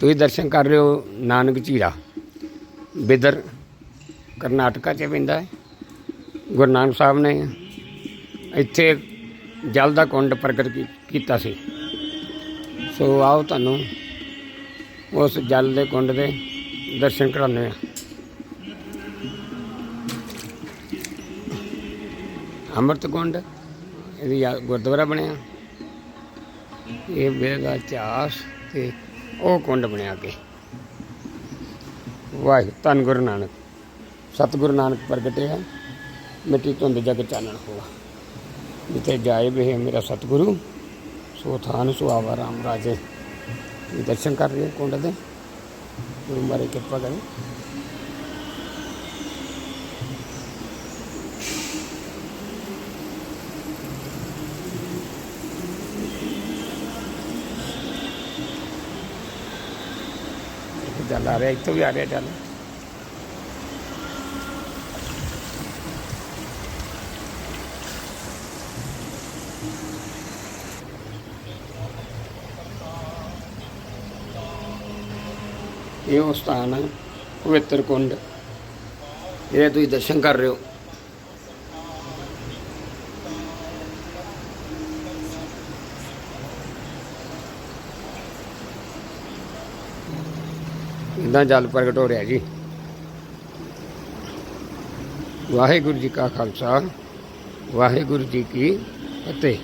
ਤੁਸੀਂ ਦਰਸ਼ਨ ਕਰ ਰਹੇ ਹੋ ਨਾਨਕ ਝੀਰਾ। ਬਿਦਰ ਕਰਨਾਟਕਾ ਚ ਪੈਂਦਾ ਹੈ। ਗੁਰੂ ਨਾਨਕ ਸਾਹਿਬ ਨੇ ਇੱਥੇ ਜਲ ਦਾ ਕੁੰਡ ਪ੍ਰਗਟ ਕੀਤਾ ਸੀ। ਸੋ ਆਓ ਤੁਹਾਨੂੰ ਉਸ ਜਲ ਦੇ ਕੁੰਡ ਦੇ ਦਰਸ਼ਨ ਕਰਾਉਂਦੇ ਆ ਅੰਮ੍ਰਿਤ ਕੁੰਡ, ਇਹਦੀ ਯਾ- ਗੁਰਦੁਆਰਾ ਬਣਿਆ। ਇਹ ਵੇਦ ਦਾ ਇਤਿਹਾਸ ਤੇ ਉਹ ਕੁੰਡ ਬਣਿਆ ਅੱਗੇ। ਵਾਹਿ ਧੰਨ ਗੁਰੂ ਨਾਨਕ। ਸਤਿਗੁਰੂ ਨਾਨਕ ਪ੍ਰਗਟੇ ਮਿੱਟੀ ਧੁੰਦ ਜਗ ਚਾਨਣ ਹੋਆ। ਜਿੱਥੇ ਜਾਏ ਵੇ ਮੇਰਾ ਸਤਿਗੁਰੂ, ਸੋ ਥਾਨ ਸੁਆਵਾ ਰਾਮ ਰਾਜੇ। ਦਰਸ਼ਨ ਕਰ ਰਹੇ ਕੁੰਡ ਦੇ। ਗੁਰੂ ਮਾਰੇ ਕਿਰਪਾ ਕਰੇ। ਇੱਕ ਜਲ ਆ ਰਿਹਾ, ਇੱਥੋਂ ਵੀ ਆ ਰਿਹਾ ਜਲ ਇਹ ਉਹ ਸਥਾਨ ਹੈ ਪਵਿੱਤਰ ਕੁੰਡ। ਇਹ ਤੁਸੀਂ ਦਰਸ਼ਨ ਕਰ ਰਹੇ ਹੋ। ਇਦਾਂ ਜਲ ਪ੍ਰਗਟ ਹੋ ਰਿਹਾ ਜੀ। ਵਾਹਿਗੁਰੂ ਜੀ ਕਾ ਖਾਲਸਾ ਵਾਹਿਗੁਰੂ ਜੀ ਕੀ ਫਤਿਹ।